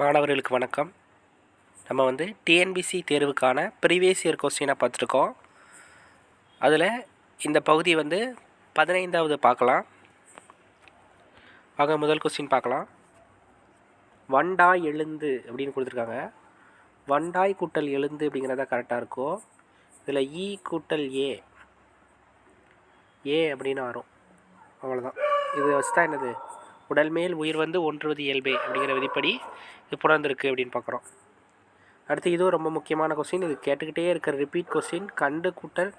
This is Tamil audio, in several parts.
மாணவர்களுக்கு வணக்கம். நம்ம வந்து டிஎன்பிசி தேர்வுக்கான ப்ரீவியஸ் இயர் கொஸ்டினை பார்த்துருக்கோம். அதில் இந்த பகுதி வந்து பதினைந்தாவது பார்க்கலாம். ஆக முதல் கொஸ்டின் பார்க்கலாம். வண்டாய் எழுந்து அப்படின்னு கொடுத்துருக்காங்க. வண்டாய் கூட்டல் எழுந்து அப்படிங்கிறத கரெக்டாக இருக்கும் இதில் இ e கூட்டல் ஏ ஏ அப்படின்னு வரும் அவ்வளோதான் இது வச்சு தான் என்னது? உடல் மேல் உயிர் வந்து ஒன்றுவது இயல்பே அப்படிங்கிற விதிப்படி இது புணர்ந்திருக்கு அப்படின்னு பார்க்குறோம். அடுத்து இதுவும் ரொம்ப முக்கியமான கொஸ்டின் இது கேட்டுக்கிட்டே இருக்கிற ரிப்பீட் கொஸ்டின் கண்டு கூட்டல்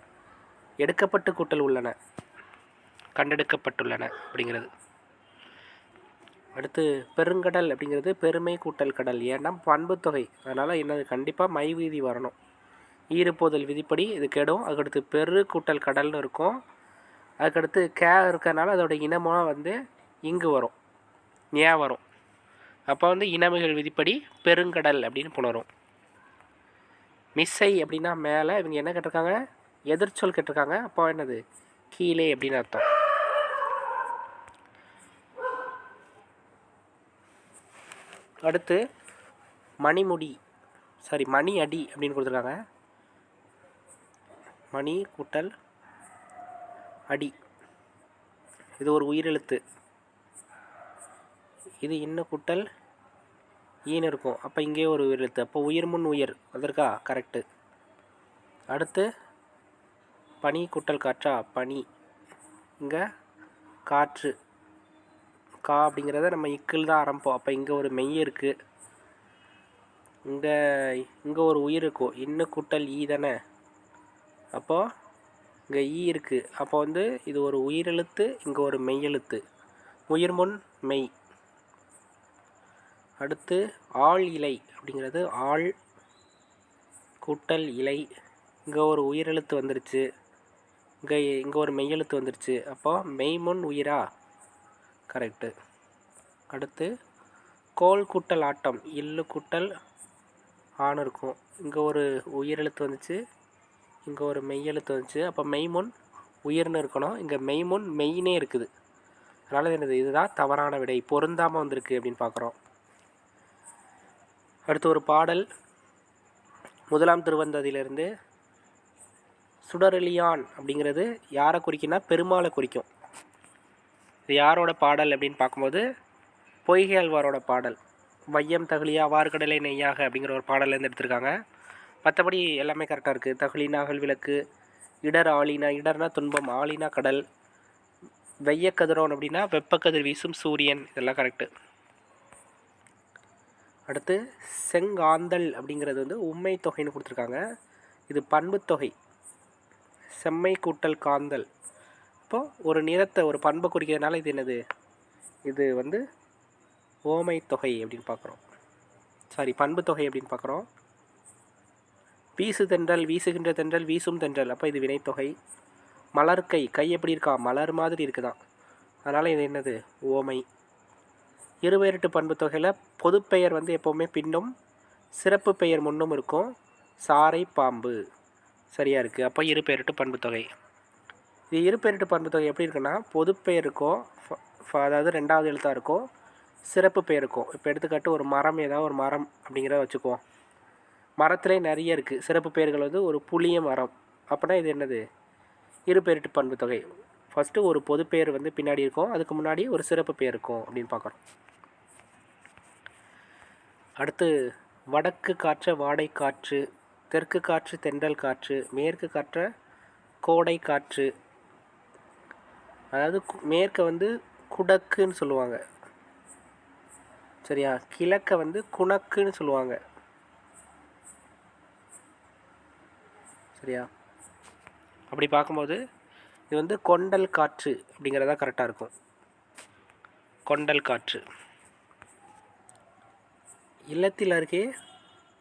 எடுக்கப்பட்டு கூட்டல் உள்ளன. கண்டெடுக்கப்பட்டுள்ளன அப்படிங்கிறது. அடுத்து பெருங்கடல் அப்படிங்கிறது பெருமை கூட்டல் கடல். ஏன்னா பண்புத்தொகை அதனால் என்னது? கண்டிப்பாக மை வீதி வரணும். ஈரப்போதல் விதிப்படி இது கெடும். அதுக்கடுத்து பெரு கூட்டல் கடல்னு இருக்கும். அதுக்கடுத்து கே இருக்கிறனால அதோடய இனமாக வந்து இங்கு வரும். ஞாபகம் வரும். அப்போ வந்து இனமைகள் விதிப்படி பெருங்கடல் அப்படின்னு புணரும். மிஸ்ஸை அப்படின்னா மேலே இவங்க என்ன கேட்டிருக்காங்க? எதிர்ச்சொல் கேட்டிருக்காங்க. அப்போ என்னது? கீழே அப்படின்னு அர்த்தம். அடுத்து மணிமுடி சாரி மணி அடி அப்படின்னு கொடுத்துருக்காங்க. மணி கூட்டல் அடி. இது ஒரு உயிரெழுத்து. இது இன்ன கூட்டல் ஈன்னு இருக்கும். அப்போ இங்கே ஒரு உயிரெழுத்து அப்போ உயிர் முன் உயிர். அதற்கா? கரெக்டு அடுத்து பனி கூட்டல் காற்றா? பனி. இங்கே காற்று. கா அப்படிங்கிறத நம்ம இக்கில் தான் ஆரம்பிப்போம் அப்போ இங்கே ஒரு மெய் இருக்குது இங்கே இங்கே ஒரு உயிர் இருக்கும் இன்னும் கூட்டல் ஈ தானே? அப்போது இங்கே ஈ இருக்குது அப்போ வந்து இது ஒரு உயிரெழுத்து இங்கே ஒரு மெய் எழுத்து உயிர் முன் மெய். அடுத்து ஆள் இலை அப்படிங்கிறது ஆள் கூட்டல் இலை. இங்கே ஒரு உயிரெழுத்து வந்துருச்சு. இங்கே இங்கே ஒரு மெய்யெழுத்து வந்துருச்சு. அப்போ மெய்முன் உயிரா? கரெக்டு அடுத்து கோல் கூட்டல் ஆட்டம். இல்லு கூட்டல் ஆண் இருக்கும். இங்கே ஒரு உயிரெழுத்து வந்துச்சு. இங்கே ஒரு மெய்யெழுத்து வந்துச்சு. அப்போ மெய்முன் உயிர்னு இருக்கணும். இங்கே மெய்முன் மெய்னே இருக்குது. அதனால் என்னது? இதுதான் தவறான விடை. பொருந்தாமல் வந்திருக்கு அப்படின்னு பார்க்குறோம். அடுத்து ஒரு பாடல் முதலாம் திருவந்ததிலிருந்து சுடரலியான் அப்படிங்கிறது யாரை குறிக்குன்னா பெருமாளை குறிக்கும். இது யாரோட பாடல் அப்படின்னு பார்க்கும்போது பொய்கையாழ்வாரோட பாடல். வையம் தகுலியா வார்கடலை நெய்யாக அப்படிங்கிற ஒரு பாடலேருந்து எடுத்திருக்காங்க. மற்றபடி எல்லாமே கரெக்டாக இருக்குது தகுலினா விளக்கு இடர் ஆளினா இடர்னா துன்பம் ஆளினா கடல் வெய்ய கதிரோன் அப்படின்னா வெப்பக்கதிர் வீசும் சூரியன். இதெல்லாம் கரெக்டு அடுத்து செங்காந்தல் அப்படிங்கிறது வந்து உண்மை தொகைன்னு கொடுத்துருக்காங்க. இது பண்புத்தொகை செம்மை கூட்டல் காந்தல். இப்போது ஒரு நிறத்தை ஒரு பண்பை குறிக்கிறதுனால இது என்னது? இது வந்து ஓமை தொகை அப்படின்னு பார்க்குறோம். சாரி பண்பு தொகை அப்படின்னு பார்க்குறோம். வீசு தென்றல் வீசுகின்ற தென்றல் வீசும் தென்றல். அப்போ இது வினைத்தொகை. மலர்கை கை எப்படி இருக்கா? மலர் மாதிரி இருக்குதான். அதனால் இது என்னது? ஓமை. இருபெயர்ட்டு பண்பு தொகையில் பொதுப்பெயர் வந்து எப்போவுமே பின்னும் சிறப்பு பெயர் முன்னும் இருக்கும். சாறை பாம்பு. சரியாக இருக்குது அப்போ இருபெயர்ட்டு பண்பு தொகை. இது இருபெயர்ட்டு பண்பு தொகை எப்படி இருக்குன்னா பொதுப்பெயர் இருக்கும் அதாவது ரெண்டாவது எழுத்தாக இருக்கும் சிறப்பு பெயர் இருக்கும். இப்போ எடுத்துக்காட்டு ஒரு மரம் ஏதாவது ஒரு மரம் அப்படிங்கிறத வச்சுக்குவோம். மரத்திலே நிறைய இருக்குது சிறப்பு பெயர்கள் வந்து ஒரு புளிய மரம். அப்படின்னா இது என்னது? இருபெயர்ட்டு பண்பு தொகை. ஃபஸ்ட்டு ஒரு பொது பெயர் வந்து பின்னாடி இருக்கும். அதுக்கு முன்னாடி ஒரு சிறப்பு பெயர் இருக்கும் அப்படின்னு பார்க்குறோம். அடுத்து வடக்கு காற்ற வாடை காற்று தெற்கு காற்று தென்றல் காற்று மேற்கு காற்ற கோடை காற்று. அதாவது மேற்க வந்து குடக்குன்னு சொல்லுவாங்க. சரியா? கிழக்க வந்து குணக்குன்னு சொல்லுவாங்க. சரியா? அப்படி பார்க்கும்போது இது வந்து கொண்டல் காற்று அப்படிங்கிறதா கரெக்டாக இருக்கும். கொண்டல் காற்று. இல்லத்தில் அருகே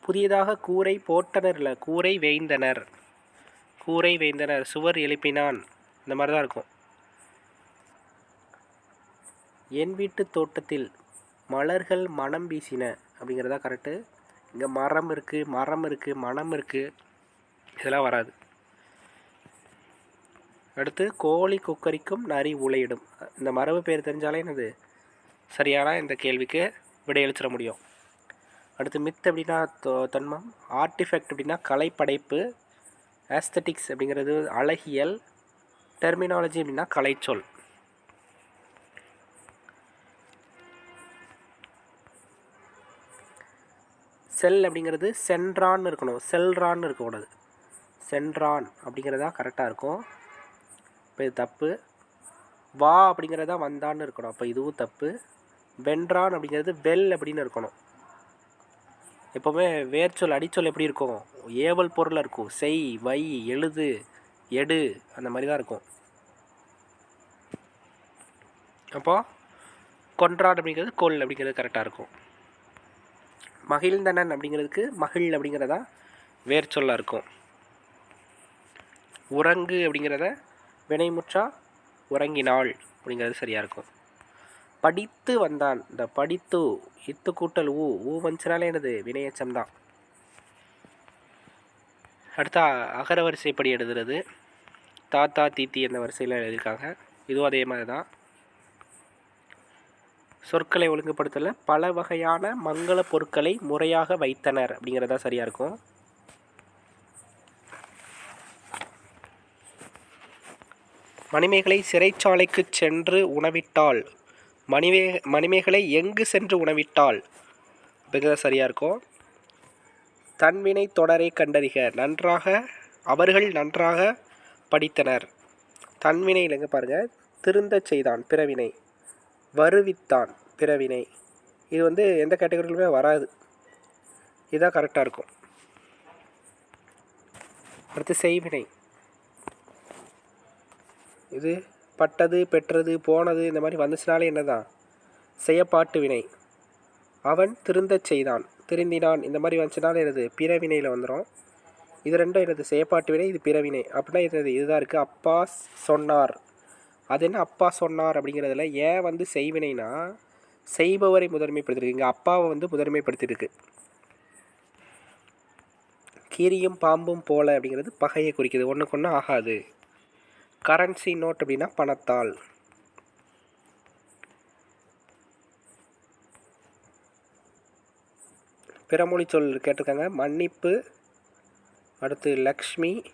புதியதாக கூரை போட்டனர் இல்லை கூரை வேய்ந்தனர். கூரை வேய்ந்தனர் சுவர் எழுப்பினான். இந்த மாதிரி தான் இருக்கும். என் வீட்டு தோட்டத்தில் மலர்கள் மனம் வீசின அப்படிங்கிறதா கரெக்டு இங்கே மரம் இருக்குது மரம் இருக்குது மனம் இருக்குது இதெல்லாம் வராது. அடுத்து கோழி கொக்கரிக்கும் நரி உலையிடும் இந்த மரபு பேர் தெரிஞ்சாலே என்னது? சரியான இந்த கேள்விக்கு விடையளிச்சிட முடியும். அடுத்து மித் அப்படின்னா தொ- தொன்மம். ஆர்டிஃபெக்ட் அப்படின்னா கலைப்படைப்பு. ஆஸ்தட்டிக்ஸ் அப்படிங்கிறது அழகியல். டெர்மினாலஜி அப்படின்னா கலைச்சொல். செல் அப்படிங்கிறது சென்றான்னு இருக்கணும். செல்ரான் இருக்கக்கூடாது. சென்றான் அப்படிங்கிறதா கரெக்டாக இருக்கும். இப்போ இது தப்பு. வா அப்படிங்கிறதா வந்தான்னு இருக்கணும். அப்போ இதுவும் தப்பு. வென்றான் அப்படிங்கிறது வெல் அப்படின்னு இருக்கணும். எப்போவுமே வேர்ச்சொல் அடிச்சொல் எப்படி இருக்கும்? ஏவல் பொருளாக இருக்கும். செய் வை எழுது எடு அந்த மாதிரி தான் இருக்கும். அப்போது கொன்றாட் அப்படிங்கிறது கோல் அப்படிங்கிறது கரெக்டாக இருக்கும். மகிழ்ந்தனன் அப்படிங்கிறதுக்கு மகிழ் அப்படிங்கிறதா வேர்ச்சொல்லாக இருக்கும். உறங்கு அப்படிங்கிறத வினைமுற்றா உறங்கினாள் அப்படிங்கிறது சரியாக இருக்கும். படித்து வந்தான். இந்த படித்து இத்து கூட்டல் ஊ ஊ வந்துச்சுனாலே எனது வினையச்சம் தான் அடுத்தா அகர வரிசைப்படி எழுதுறது. தாத்தா தீத்தி என்ற வரிசையில் எழுதியிருக்காங்க. இதுவும் அதே மாதிரி தான் சொற்களை ஒழுங்குபடுத்தல பல வகையான மங்கள பொருட்களை முறையாக வைத்தனர் அப்படிங்கிறதா சரியாக இருக்கும். மணிமேகலை சிறைச்சாலைக்கு சென்று உணவிட்டாள். மணிமே மணிமேகலை எங்கு சென்று உணவிட்டாள்? அப்படிங்கிறது சரியாக இருக்கும். தன்வினை தொடரை கண்டறிக. நன்றாக அவர்கள் நன்றாக படித்தனர். தன்வினை இல்லைங்க பாருங்கள் திருந்தச் செய்தான் பிறவினை. வருவித்தான் பிறவினை. இது வந்து எந்த கேட்டகரியிலுமே வராது. இதுதான் கரெக்டாக இருக்கும். அடுத்து செய்வினை. இது பட்டது பெற்றது போனது இந்த மாதிரி வந்துச்சுனாலே என்னதான்? செய்யப்பாட்டு வினை. அவன் திருந்தச் செய்தான். திருந்தினான். இந்த மாதிரி வந்துச்சுனாலே என்னது? பிறவினையில் வந்துடும் இது ரெண்டும் என்னது? செய்யப்பாட்டு வினை இது பிறவினை. அப்படின்னா இது இதுதான் இருக்குது அப்பா சொன்னார். அது என்ன அப்பா சொன்னார் அப்படிங்கிறதுல ஏன் வந்து செய்வினைனா செய்பவரை முதன்மைப்படுத்திருக்கு இங்கே அப்பாவை வந்து முதன்மைப்படுத்தியிருக்கு. கீரியும் பாம்பும் போல அப்படிங்கிறது பகையை குறிக்குது. ஒன்றுக்கு ஒன்று ஆகாது. கரன்சி நோட் அப்படின்னா பணத்தால் பிறமொழி சொல் கேட்டிருக்காங்க. மன்னிப்பு அடுத்து லக்ஷ்மி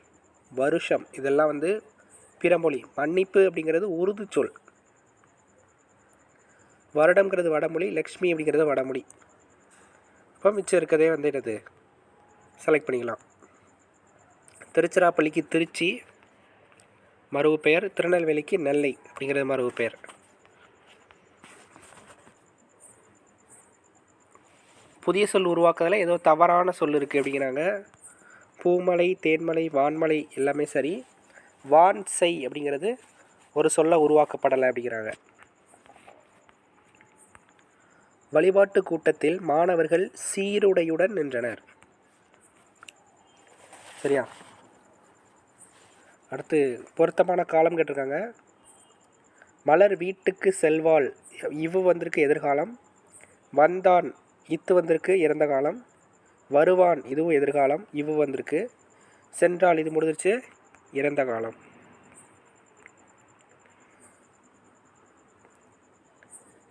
வருஷம். இதெல்லாம் வந்து பிறமொழி. மன்னிப்பு அப்படிங்கிறது உருது சொல். வருடம்ங்கிறது வடமொழி லக்ஷ்மி அப்படிங்கிறது வடமொழி. இப்போ மிச்சம் இருக்கதே வந்து என்னது? செலக்ட் பண்ணிக்கலாம். திருச்சிராப்பள்ளிக்கு திருச்சி மரபு பெயர் திருநெல்வேலிக்கு நெல்லை அப்படிங்கிறது மரபு பெயர் புதிய சொல் உருவாக்குறதுல ஏதோ தவறான சொல் இருக்குது அப்படிங்கிறாங்க. பூமலை தேன்மலை வான்மலை எல்லாமே சரி. வான் செய் அப்படிங்கிறது ஒரு சொல்ல உருவாக்கப்படலை அப்படிங்கிறாங்க. வழிபாட்டு கூட்டத்தில் மாணவர்கள் சீருடையுடன் நின்றனர். சரியா? அடுத்து பொருத்தமான காலம் கேட்டிருக்காங்க. மலர் வீட்டுக்கு செல்வாள். இவ்வு வந்திருக்கு எதிர்காலம். வந்தான் இத்து வந்திருக்கு இறந்த காலம். வருவான் இதுவும் எதிர்காலம். இவ்வு வந்திருக்கு. சென்றால் இது முடிஞ்சிருச்சு இறந்த காலம்.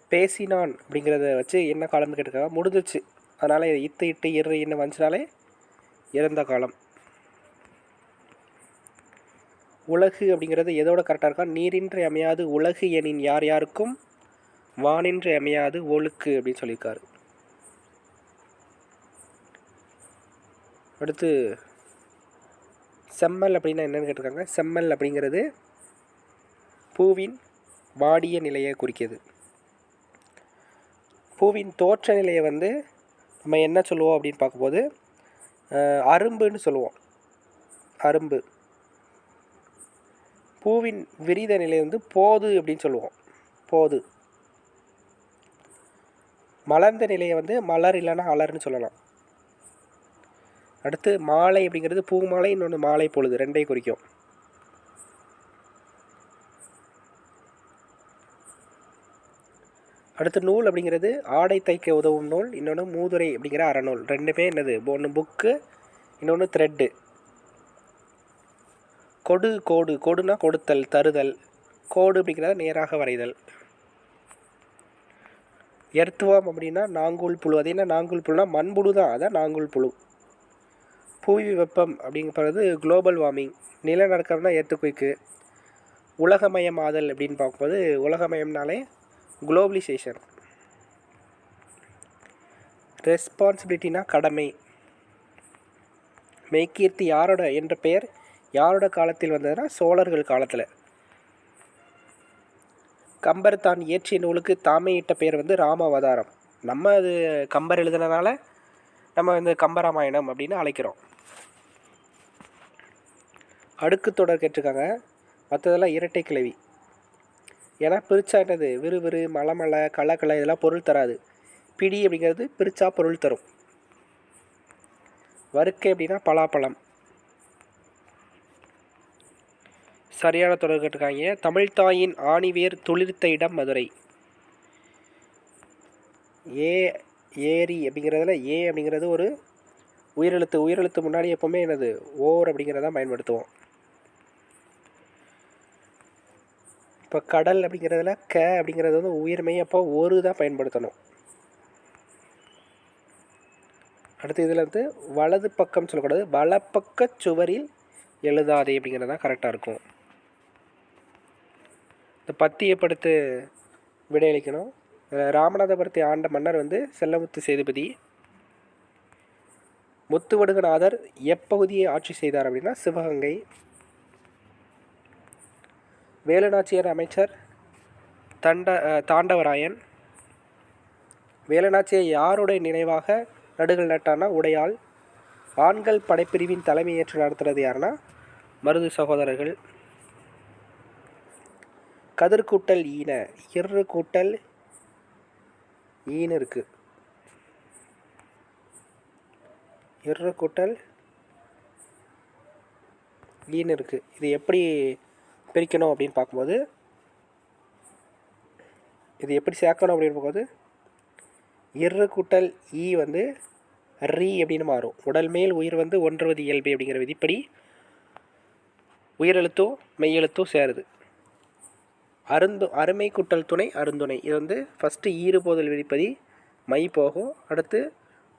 பேசினான் அப்படிங்கிறத வச்சு என்ன காலம்னு கேட்டிருக்காங்க. முடிஞ்சிருச்சு. அதனால் இத்து இட்டு இரு என்ன வந்துச்சுனாலே இறந்த காலம். உலகு அப்படிங்கிறது எதோட கரெக்டாக இருக்கா? நீரின்றி அமையாது உலகு எனின் யார் யாருக்கும் வானின்றி அமையாது ஒழுக்கு அப்படின்னு சொல்லியிருக்காரு. அடுத்து செம்மல் அப்படின்னா என்னன்னு கேட்டிருக்காங்க? செம்மல் அப்படிங்கிறது பூவின் வாடிய நிலையை குறிக்கிது. பூவின் தோற்ற நிலையை வந்து நம்ம என்ன சொல்லுவோம் அப்படின்னு பார்க்கும்போது அரும்புன்னு சொல்லுவோம். அரும்பு. பூவின் விரித நிலை வந்து போது அப்படின்னு சொல்லுவோம். போது. மலர்ந்த நிலையை வந்து மலர் இல்லைன்னா அலர்னு சொல்லலாம். அடுத்து மாலை அப்படிங்கிறது பூ மாலை இன்னொன்று மாலை பொழுது ரெண்டையும் குறிக்கும். அடுத்து நூல் அப்படிங்கிறது ஆடை தைக்க உதவும் நூல் இன்னொன்று மூதுரை அப்படிங்கிற அறநூல். ரெண்டுமே என்னது? ஒன்று புக்கு இன்னொன்று த்ரெட்டு கொடு கோடு. கொடுனா கொடுத்தல் தருதல். கோடு அப்படிங்கிறத நேராக வரைதல். எர்த்துவாம் அப்படின்னா நாங்கூல் புழு. அது என்ன நாங்கூல் புழுனா மண்புழு தான். அதான் நாங்கூல் புழு. புவி வெப்பம் அப்படிங்கிறது குளோபல் வார்மிங். நிலநடுக்கம்னா ஏற்றுக்குவிக்கு உலகமயமாதல் அப்படின்னு பார்க்கும்போது உலகமயம்னாலே குளோபலைசேஷன். ரெஸ்பான்சிபிலிட்டினா கடமை. மெய்கீர்த்தி யாரோட? என்ற பெயர் யாரோட காலத்தில் வந்ததுன்னா சோழர்கள் காலத்தில். கம்பர் தான் இயற்றிய நூலுக்கு தாமே இட்ட பெயர் வந்து ராமாவதாரம். நம்ம அது கம்பர் எழுதுனதுனால நம்ம வந்து கம்பராமாயணம் அப்படின்னு அழைக்கிறோம். அடுக்கு தொடர் கேட்டிருக்காங்க. மற்றதெல்லாம் இரட்டை கிளவி ஏன்னா பிரிச்சா என்னது? விறுவிறு மலமலை கலக்கலை இதெல்லாம் பொருள் தராது. பிடி அப்படிங்கிறது பிரிச்சா பொருள் தரும். வறுக்கை அப்படின்னா பலாப்பழம். சரியான தொடர் கேட்டிருக்காங்க. தமிழ்தாயின் ஆணிவேர் துளிர்த்த இடம் மதுரை. ஏ ஏரி அப்படிங்கிறதுல ஏ அப்படிங்கிறது ஒரு உயிரெழுத்து. உயிரெழுத்து முன்னாடி எப்போவுமே என்னது? ஓர் அப்படிங்கிறத பயன்படுத்துவோம். இப்போ கடல் அப்படிங்கிறதுல க அப்படிங்கிறது வந்து உயிர்மை. அப்போ ஒரு தான் பயன்படுத்தணும். அடுத்து இதில் வந்து வலது பக்கம் சொல்லக்கூடாது. வலப்பக்க சுவரில் எழுதாதே அப்படிங்கிறது தான் கரெக்டாக இருக்கும். இந்த பத்தியை படுத்து விடையளிக்கணும் ராமநாதபுரத்தை ஆண்ட மன்னர் வந்து செல்லமுத்து சேதுபதி. முத்துவடுகநாதர் எப்பகுதியை ஆட்சி செய்தார் அப்படின்னா சிவகங்கை. வேலுநாச்சியார் அமைச்சர் தண்ட தாண்டவராயன். வேலுநாச்சியை யாருடைய நினைவாக நடுகள் நட்டானா உடையாள். ஆண்கள் படைப்பிரிவின் தலைமையேற்று நடத்துறது யாருன்னா மருது சகோதரர்கள். கதிர் கூட்டல் ஈன இரு கூட்டல் ஈன இருக்கு. இரு கூட்டல் ஈன் இருக்குது இது எப்படி பிரிக்கணும் அப்படின்னு பார்க்கும்போது இது எப்படி சேர்க்கணும் அப்படின்னு பார்க்கும்போது இரு கூட்டல் ஈ வந்து ரீ அப்படின்னு மாறும். உடல் மேல் உயிர் வந்து ஒன்றுவது இயல்பு அப்படிங்கிற விதிப்படி உயிரெழுத்தோ மெய்யெழுத்தும் சேருது. அருந்து அருமை குட்டல் துணை அருந்துணை. இது வந்து ஃபஸ்ட்டு ஈறுபோதல் போதல் மை போகும். அடுத்து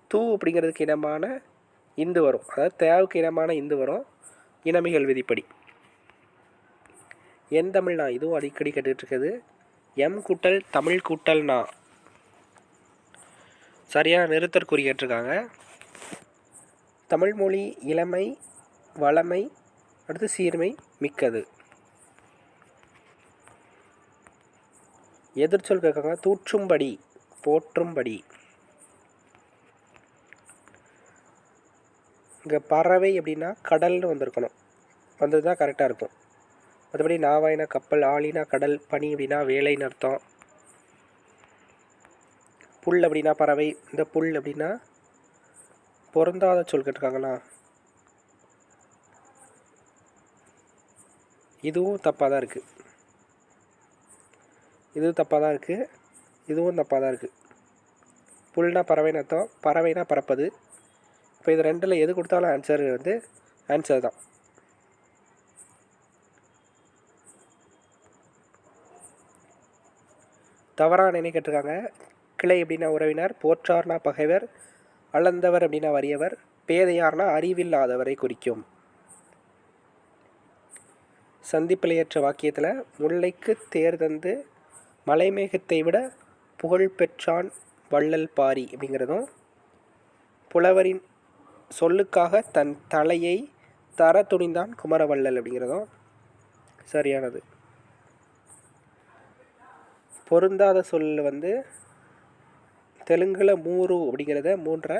தூ அப்படிங்கிறதுக்கு இனமான இந்து வரும். அதாவது தேவுக்கு இனமான இந்து வரும். இனமிகள் விதிப்படி. என் தமிழ்னா இதுவும் அடிக்கடி கேட்டுட்ருக்குது எம் கூட்டல் தமிழ் கூட்டல்னா சரியாக நிறுத்தற்குறி கேட்டிருக்காங்க. தமிழ்மொழி இளமை வளமை அடுத்து சீர்மை மிக்கது. எதிர்ச்சொல் கேட்காங்க தூற்றும்படி போற்றும்படி. இங்கே பறவை அப்படின்னா கடல்னு வந்திருக்கணும். வந்தது தான் கரெக்டாக இருக்கும். மற்றபடி நாவாயினா கப்பல் ஆளினா கடல் பனி அப்படின்னா வேலைன்னு அர்த்தம். புல் அப்படின்னா பறவை. இந்த புல் அப்படின்னா பொருந்தாத சொல் கேட்டிருக்காங்களா? இதுவும் தப்பாக தான் இருக்குது இதுவும் தப்பாக தான் இருக்குது இதுவும் தப்பாக தான் இருக்குது புல்னா பறவைன்னு அர்த்தம். பறவைனா பறப்பது. இப்போ இது ரெண்டில் எது கொடுத்தாலும் ஆன்சர் வந்து ஆன்சர் தான். தவறாக நினை கேட்டிருக்காங்க. கிளை அப்படின்னா உறவினர் போற்றார்னா பகைவர் அளந்தவர் அப்படின்னா வறியவர் பேதையார்னா அறிவில்லாதவரை குறிக்கும். சந்திப்பிலையற்ற வாக்கியத்தில் முல்லைக்கு தேர் தந்து மலைமேகத்தை விட புகழ் பெற்றான் வள்ளல் பாரி அப்படிங்கிறதும் புலவரின் சொல்லுக்காக தன் தலையை தர துணிந்தான் குமரவள்ளல் அப்படிங்கிறதும் சரியானது. பொருந்தாத சொல் வந்து தெலுங்கில் மூரு அப்படிங்கிறத மூன்றை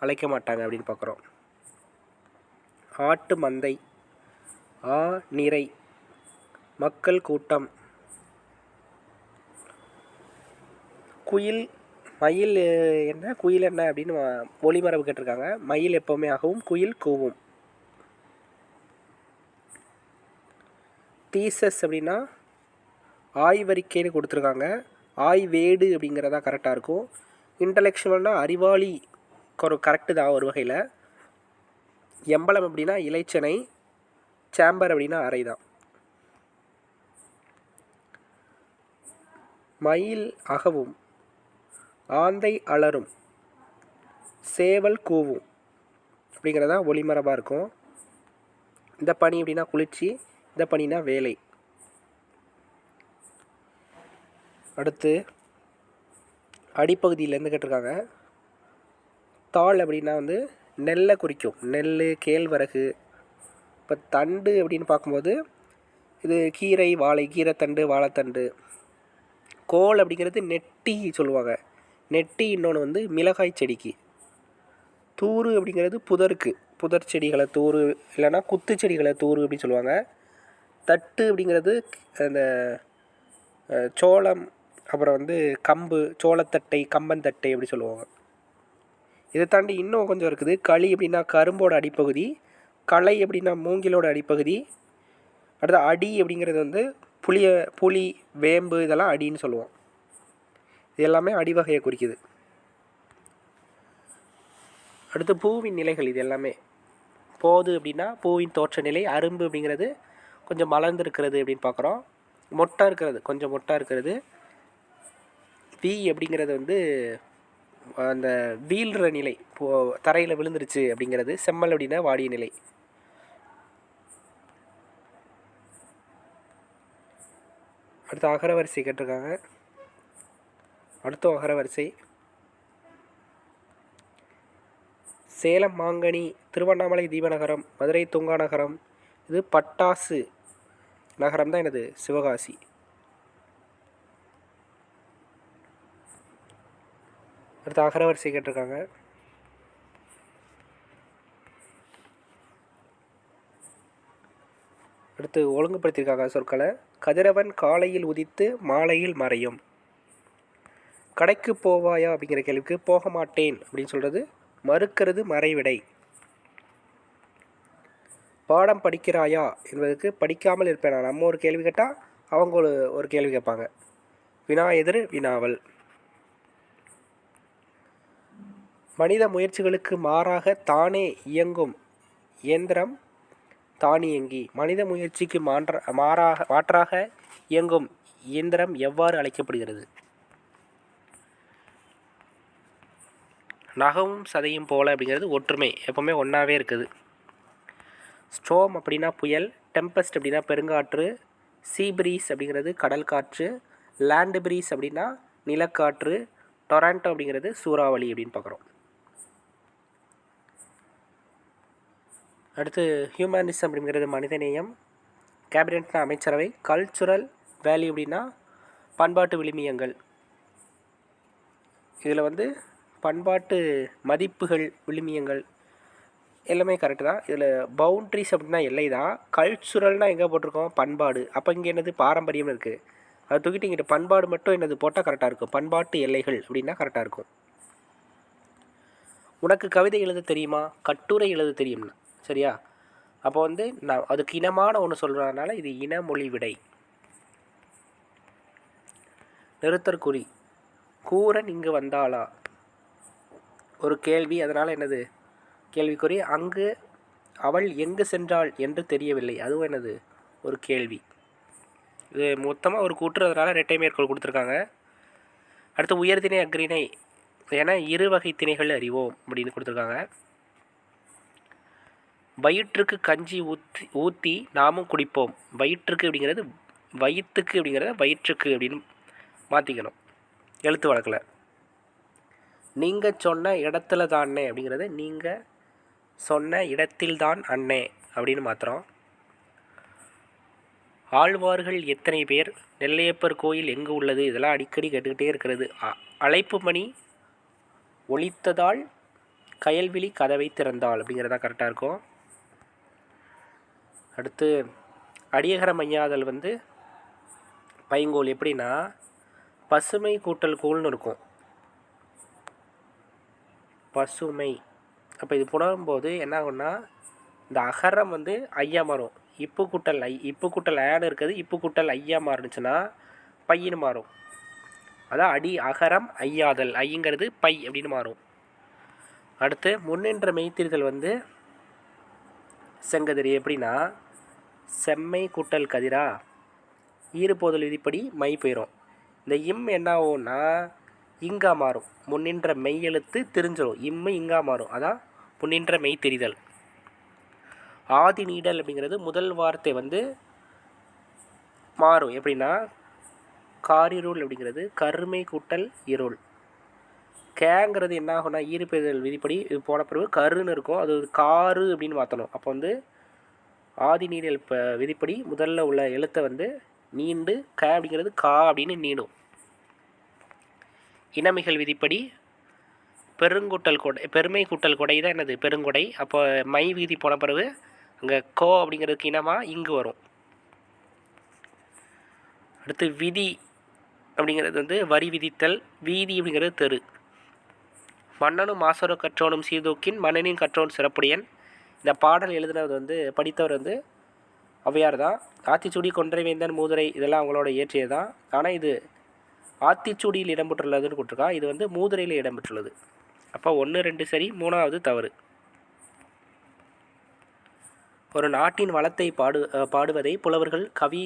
அழைக்க மாட்டாங்க அப்படின்னு பார்க்குறோம் ஆட்டு மந்தை ஆ நிறை மக்கள் கூட்டம் குயில் மயில் என்ன? குயில் என்ன அப்படின்னு ஒளிமரபு கேட்டிருக்காங்க. மயில் எப்போவுமே ஆகவும் குயில் கூவும். தீசஸ் அப்படின்னா ஆய்வறிக்கைன்னு கொடுத்துருக்காங்க. ஆய்வேடு அப்படிங்கிறதா கரெக்டாக இருக்கும். இன்டலெக்சுவல்னால் அறிவாளி கரெக்டு தான் ஒரு வகையில். எம்பளம் அப்படின்னா இலைச்சனை சேம்பர் அப்படின்னா அறை தான். மயில் அகவும் ஆந்தை அலரும். சேவல் கூவும். அப்படிங்கிறதா ஒளிமரபாக இருக்கும். இந்த பனி அப்படின்னா குளிர்ச்சி இந்த பனினா வேலை. அடுத்து அடிப்பகுதியிலேருந்து கேட்டிருக்காங்க. தாள் அப்படின்னா வந்து நெல்லை குறிக்கும். நெல் கேழ்வரகு. இப்போ தண்டு அப்படின்னு பார்க்கும்போது இது கீரை வாழை கீரைத்தண்டு வாழைத்தண்டு. கோல் அப்படிங்கிறது நெட்டி சொல்லுவாங்க. நெட்டி இன்னொன்று வந்து மிளகாய் செடிக்கு. தூறு அப்படிங்கிறது புதருக்கு. புதர் செடிகளை தூறு இல்லைன்னா குத்து செடிகளை தூறு அப்படின்னு சொல்லுவாங்க. தட்டு அப்படிங்கிறது அந்த சோளம் அப்புறம் வந்து கம்பு சோளத்தட்டை கம்பந்தட்டை அப்படி சொல்லுவாங்க. இதை தாண்டி இன்னும் கொஞ்சம் இருக்குது. களி அப்படின்னா கரும்போட அடிப்பகுதி களை அப்படின்னா மூங்கிலோட அடிப்பகுதி அடுத்து அடி அப்படிங்கிறது வந்து புளிய புளி வேம்பு இதெல்லாம் அடின்னு சொல்லுவோம். இது எல்லாமே அடிவகையை குறிக்குது. அடுத்து பூவின் நிலைகள் இது எல்லாமே. போது அப்படின்னா பூவின் தோற்ற நிலை அரும்பு அப்படிங்கிறது கொஞ்சம் மலர்ந்துருக்கிறது அப்படின்னு பார்க்குறோம். மொட்டை இருக்கிறது கொஞ்சம் மொட்டை இருக்கிறது. வீ அப்படிங்கிறது வந்து அந்த வீழ்கிற நிலை இப்போ தரையில் விழுந்துருச்சு அப்படிங்கிறது செம்மல் அப்படின்னா வாடிய நிலை. அடுத்து அகரவரிசை கேட்டிருக்காங்க. அடுத்த அகரவரிசை சேலம் மாங்கனி திருவண்ணாமலை தீபநகரம் மதுரை துங்கா நகரம். இது பட்டாசு நகரம் தான் எனது சிவகாசி. அடுத்து அகரவரிசை கேட்டிருக்காங்க. அடுத்து ஒழுங்குபடுத்தியிருக்காங்க சொற்களை. கதிரவன் காலையில் உதித்து மாலையில் மறையும். கடைக்கு போவாயா அப்படிங்கிற கேள்விக்கு போக மாட்டேன் அப்படின்னு சொல்கிறது மறுக்கிறது மறைவிடை. பாடம் படிக்கிறாயா என்பதற்கு படிக்காமல் இருப்பேனா? நம்ம ஒரு கேள்வி கேட்டால் அவங்க ஒரு ஒரு கேள்வி கேட்பாங்க. வினா எதிர் வினாவல் மனித முயற்சிகளுக்கு மாறாக தானே இயங்கும் இயந்திரம் தானியங்கி மனித முயற்சிக்கு மாற்ற மாறாக மாற்றாக இயங்கும் இயந்திரம் எவ்வாறு அழைக்கப்படுகிறது? நகமும் சதையும் போல அப்படிங்கிறது ஒற்றுமை. எப்போவுமே ஒன்றாவே இருக்குது. ஸ்ட்ரோம் அப்படின்னா புயல் டெம்பஸ்ட் அப்படின்னா பெருங்காற்று சீ பிரீஸ் அப்படிங்கிறது கடல் காற்று லேண்டு பிரீஸ் அப்படின்னா நிலக்காற்று டொராண்டோ அப்படிங்கிறது சூறாவளி அப்படின்னு பார்க்குறோம். அடுத்து ஹியூமனிசம் அப்படிங்கிறது மனிதநேயம். கேபினட்னா அமைச்சரவை. கல்ச்சுரல் வேல்யூ அப்படின்னா பண்பாட்டு விளிமியங்கள் இதில் வந்து பண்பாட்டு மதிப்புகள் விழுமியங்கள் எல்லாமே கரெக்டு தான். இதில் பவுண்ட்ரிஸ் அப்படின்னா எல்லை தான். கல்ச்சுரல்னால் எங்கே போட்டிருக்கோம்? பண்பாடு. அப்போ இங்கே என்னது? பாரம்பரியம்னு இருக்குது அதை தூக்கிட்டு இங்கிட்ட பண்பாடு மட்டும் என்னது போட்டால் கரெக்டாக இருக்கும். பண்பாட்டு எல்லைகள் அப்படின்னா கரெக்டாக இருக்கும். உனக்கு கவிதை எழுத தெரியுமா? கட்டுரை எழுத தெரியும்னா. சரியா? அப்போ வந்து நான் அதுக்கு இனமான ஒன்று சொல்கிறதுனால இது இனமொழி விடை நிறுத்தற்குறி. கூரன் இங்கு வந்தாளா? ஒரு கேள்வி அதனால் என்னது? கேள்விக்குறி அங்கு அவள் எங்கு சென்றாள் என்று தெரியவில்லை. அதுவும் என்னது? ஒரு கேள்வி. இது மொத்தமாக ஒரு கூட்டுறதுனால ரெட்டை மேற்கோள் கொடுத்துருக்காங்க. அடுத்து உயர்திணை அக்ரிணை என இரு வகை திணைகள் அறிவோம் அப்படின்னு கொடுத்துருக்காங்க. வயிற்றுக்கு கஞ்சி ஊற்றி ஊற்றி நாமும் குடிப்போம். வயிற்றுக்கு அப்படிங்கிறது வயிற்றுக்கு அப்படிங்கிறத வயிற்றுக்கு அப்படின்னு மாற்றிக்கணும் எழுத்து வழக்கில். நீங்கள் சொன்ன இடத்துல தான் அண்ணே அப்படிங்கிறத நீங்கள் சொன்ன இடத்தில்தான் அண்ணே அப்படின்னு மாத்திரம். ஆழ்வார்கள் எத்தனை பேர்? நெல்லையப்பர் கோயில் எங்கு உள்ளது? இதெல்லாம் அடிக்கடி கேட்டுக்கிட்டே இருக்கிறது. அ- அழைப்பு மணி ஒழித்ததால் கயல்விழி கதவை திறந்தாள் அப்படிங்கிறதா கரெக்டாக இருக்கும். அடுத்து அடியகர மையாதல் வந்து பைங்கோல் எப்படின்னா பசுமை கூட்டல் கோல்னு இருக்கும். பசுமை. அப்போ இது புணரும்போது என்ன ஆகும்னா இந்த அகரம் வந்து ஐயா மாறும். இப்பு கூட்டல் ஐ இப்பு கூட்டல் ஐயான்னு இருக்குது இப்பு கூட்டல் ஐயா மாறுனுச்சுன்னா பையன்னு மாறும். அதான் அடி அகரம் ஐயாதல். ஐங்கிறது பை அப்படின்னு மாறும். அடுத்து முன்னின்ற மெய்த்திரிதல் வந்து செங்கதிரி. எப்படின்னா செம்மை கூட்டல் கதிரா ஈறுபோதல் விதிப்படி மை போயிடும் இந்த இம் என்ன ஆகும்னா இங்கா மாறும். முன்னின்ற மெய் எழுத்து தெரிஞ்சிடும் இம்மை இங்கா மாறும். அதான் முன்னின்ற மெய் தெரிதல். ஆதி நீடல் அப்படிங்கிறது முதல் வார்த்தை வந்து மாறும். எப்படின்னா காரிருள் அப்படிங்கிறது கருமை கூட்டல் இருள். கேங்கிறது என்ன ஆகும்னா ஈர்ப்பெழுதல் விதிப்படி இது போன பிறகு கருன்னு இருக்கும். அது காரு அப்படின்னு மாற்றணும் அப்போ வந்து ஆதி நீடல் இப்போ விதிப்படி முதல்ல உள்ள எழுத்தை வந்து நீண்டு க அப்படிங்கிறது கா அப்படின்னு நீடும் இனமிகள் விதிப்படி பெருங்கூட்டல் கொடை பெருமை கூட்டல் கொடை தான் என்னது? பெருங்கொடை. அப்போ மை விதி போன பிறகு அங்கே கோ அப்படிங்கிறதுக்கு இனமாக இங்கு வரும். அடுத்து விதி அப்படிங்கிறது வந்து வரி விதித்தல் வீதி அப்படிங்கிறது தெரு. மன்னனும் மாசரும் கற்றோனும் சீதூக்கின் மன்னனின் கற்றோன் சிறப்புடையன். இந்த பாடல் எழுதுனது வந்து படித்தவர் வந்து ஔவையார் தான். ஆத்திச்சுடி கொன்றை வேந்தன் மூதுரை இதெல்லாம் அவங்களோட இயற்றியது தான். ஆனால் இது ஆத்திச்சூடியில் இடம்பெற்றுள்ளதுன்னு கொடுத்துருக்கா. இது வந்து மூதுரையில் இடம்பெற்றுள்ளது. அப்போ ஒன்று ரெண்டு சரி மூணாவது தவறு. ஒரு நாட்டின் வளத்தை பாடு பாடுவதை புலவர்கள் கவி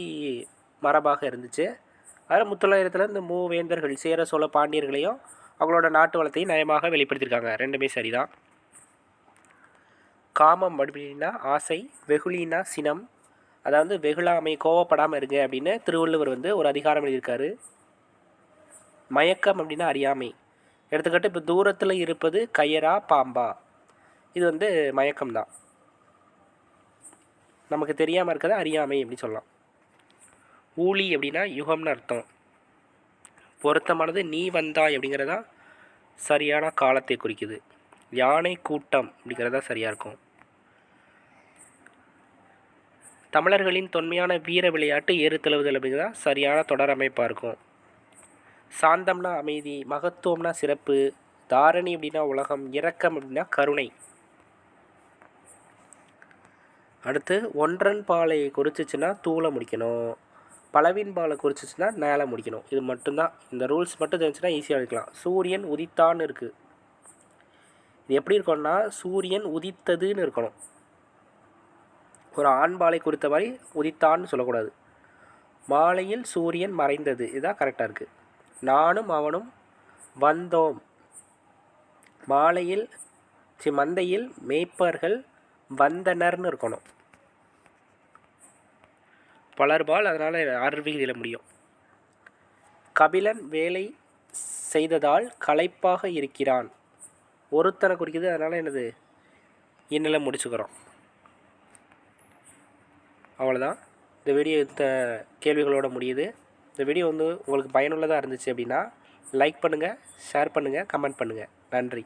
மரபாக இருந்துச்சு. அதில் முத்தொள்ளாயிரத்தில் இந்த மூவேந்தர்கள் சேர சோழ பாண்டியர்களையும் அவங்களோட நாட்டு வளத்தையும் நயமாக வெளிப்படுத்தியிருக்காங்க. ரெண்டுமே சரிதான். காமம் அப்படின்னா ஆசை வெகுளினா சினம். அதாவது வெகுளாமை கோவப்படாமல் இருங்க அப்படின்னு திருவள்ளுவர் வந்து ஒரு அதிகாரம் எழுதியிருக்காரு. மயக்கம் அப்படின்னா அறியாமை. எடுத்துக்கிட்டு இப்போ தூரத்தில் இருப்பது கயரா பாம்பா. இது வந்து மயக்கம்தான் நமக்கு தெரியாமல் இருக்கிறத அறியாமை அப்படின்னு சொல்லலாம். ஊழி அப்படின்னா யுகம்னு அர்த்தம். பொருத்தமானது நீ வந்தாய் அப்படிங்கிறதா சரியான காலத்தை குறிக்குது. யானை கூட்டம் அப்படிங்கிறதா சரியாக இருக்கும். தமிழர்களின் தொன்மையான வீர விளையாட்டு ஏறு தழுவுதல் அப்படிங்கிறதா சரியான தொடர் அமைப்பாக இருக்கும். சாந்தம்னா அமைதி மகத்துவம்னா சிறப்பு தாரணி அப்படின்னா உலகம் இரக்கம் அப்படின்னா கருணை. அடுத்து ஒன்றன் பாலை குறிச்சிச்சுன்னா தூளை முடிக்கணும். பலவின் பாலை குறிச்சிச்சுன்னா நேலை முடிக்கணும். இது மட்டும்தான். இந்த ரூல்ஸ் மட்டும் தெரிஞ்சுன்னா ஈஸியாக எடுக்கலாம். சூரியன் உதித்தான்னு இருக்குது இது எப்படி இருக்கணும்னா சூரியன் உதித்ததுன்னு இருக்கணும். ஒரு ஆண் பாலை குறித்த மாதிரி உதித்தான்னு சொல்லக்கூடாது. மாலையில் சூரியன் மறைந்தது. இதுதான் கரெக்டாக இருக்குது நானும் அவனும் வந்தோம். மாலையில் சி மந்தையில் மேய்ப்பர்கள் வந்தனர்னு இருக்கணும். பலர்பால் அதனால் அறுவிதியில் முடியும். கபிலன் வேலை செய்ததால் களைப்பாக இருக்கிறான். ஒருத்தனை குறிக்குது அதனால் என்னது? இன்னில் முடிச்சுக்கிறோம். அவ்வளோதான் இந்த வீடியோ இந்த கேள்விகளோட முடியுது. இந்த வீடியோ வந்து உங்களுக்கு பயனுள்ளதாக இருந்துச்சு அப்படின்னா லைக் பண்ணுங்கள் ஷேர் பண்ணுங்கள் கமெண்ட் பண்ணுங்கள் நன்றி.